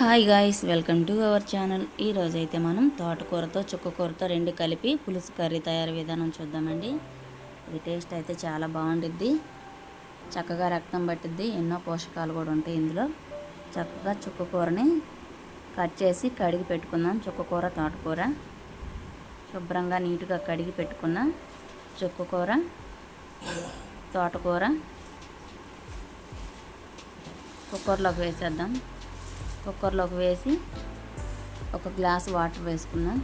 Hi guys welcome to our channel ఈరోజైతే మనం తోటకూరతో చుక్కకూరతో రెండు కలిపి పులుసు కర్రీ తయారు విధానం చూద్దామండి. ఇది టేస్ట్ అయితే చాలా బాగుంటుంది చక్కగా రక్తం పట్టిద్ది. ఎన్నో పోషకాలు కూడా ఉంటాయి ఇందులో. చక్కగా చుక్కకూరని కట్ చేసి కడిగి పెట్టుకుందాం. చుక్కకూర తోటకూర. శుభ్రంగా నీట్గా కడిగి పెట్టుకున్న చుక్కకూర తోటకూర. కుక్కర్లోకి వేసేద్దాం. కుక్కర్లోకి వేసి ఒక గ్లాస్ వాటర్ వేసుకున్నాం.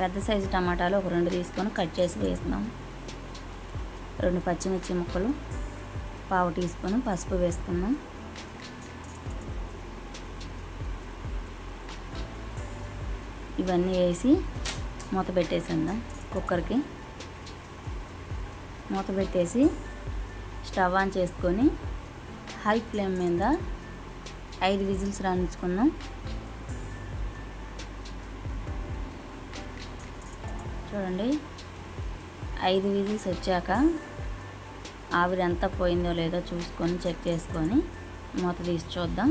పెద్ద సైజు టమాటాలు ఒక రెండు తీసుకొని కట్ చేసి వేస్తున్నాం. రెండు పచ్చిమిర్చి ముక్కలు పావు టీ స్పూన్ పసుపు వేసుకున్నాం. ఇవన్నీ వేసి మూత పెట్టేసిందాం కుక్కర్కి. మూత పెట్టేసి స్టవ్ ఆన్ చేసుకొని హై ఫ్లేమ్ మీద ఐదు విజిల్స్ రాణించుకున్నాం చూడండి ఐదు విజిల్స్ వచ్చాక ఆవిరి ఎంత పోయిందో లేదో చూసుకొని చెక్ చేసుకొని మూత తీసి చూద్దాం.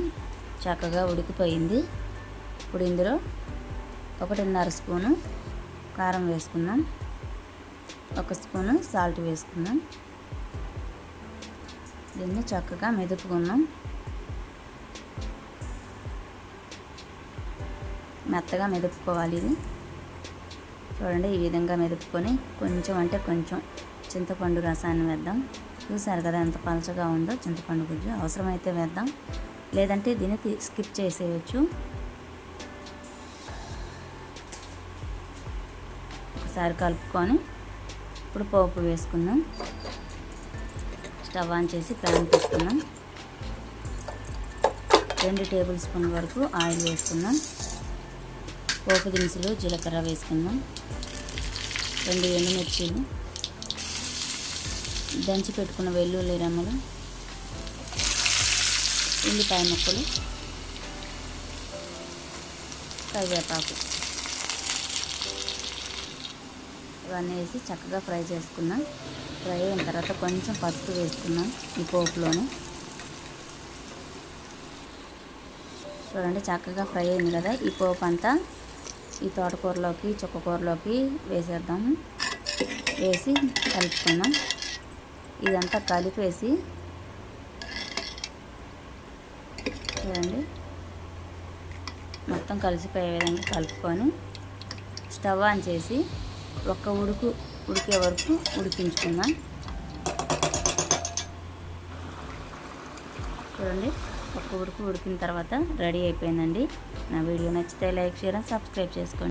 చక్కగా ఉడికిపోయింది. ఇప్పుడు ఇందులో ఒకటిన్నర స్పూను కారం వేసుకుందాం. ఒక స్పూను సాల్ట్ వేసుకుందాం. దీన్ని చక్కగా మెదుపుకుందాం. మెత్తగా మెదుపుకోవాలి ఇది. చూడండి ఈ విధంగా మెదుపుకొని కొంచెం అంటే కొంచెం చింతపండు రసాన్ని వేద్దాం. చూసారు కదా ఎంత పలచగా ఉందో చింతపండు గుజ్జు. అవసరమైతే వేద్దాం. లేదంటే దీన్ని స్కిప్ చేసేయచ్చు. ఒకసారి కలుపుకొని ఇప్పుడు పోపు వేసుకుందాం. స్టవ్ ఆన్ చేసి ప్యాన్ పెట్టుకుందాం రెండు టేబుల్ స్పూన్ వరకు ఆయిల్ వేసుకుందాం. పోపు దినుసులు జీలకర్ర వేసుకుందాం. రెండు ఎండుమిర్చీలు. దంచి పెట్టుకున్న వెల్లుల్లి రమ్మలు. ఉల్లిపాయ ముక్కలు. కరివేపాకు. ఇవన్నీ వేసి చక్కగా ఫ్రై చేసుకున్నాం. ఫ్రై అయిన తర్వాత కొంచెం పసుపు వేసుకున్నాం ఈ పోపులోనే. చూడండి చక్కగా ఫ్రై అయింది కదా. ఈ పోపు అంతా ఈ తోటకూరలోకి చుక్కకూరలోకి వేసేద్దాము వేసి కలుపుకుందాం. ఇదంతా కలిపేసి చూడండి. మొత్తం కలిసిపోయే విధంగా కలుపుకొని స్టవ్ ఆన్ చేసి ఒక్క ఉడుకు ఉడికే వరకు ఉడికించుకుందాం. చూడండి ఒక్క ఉడుకు ఉడికిన తర్వాత రెడీ అయిపోయిందండి. నా వీడియో నచ్చితే లైక్ షేర్ సబ్స్క్రైబ్ చేసుకోండి.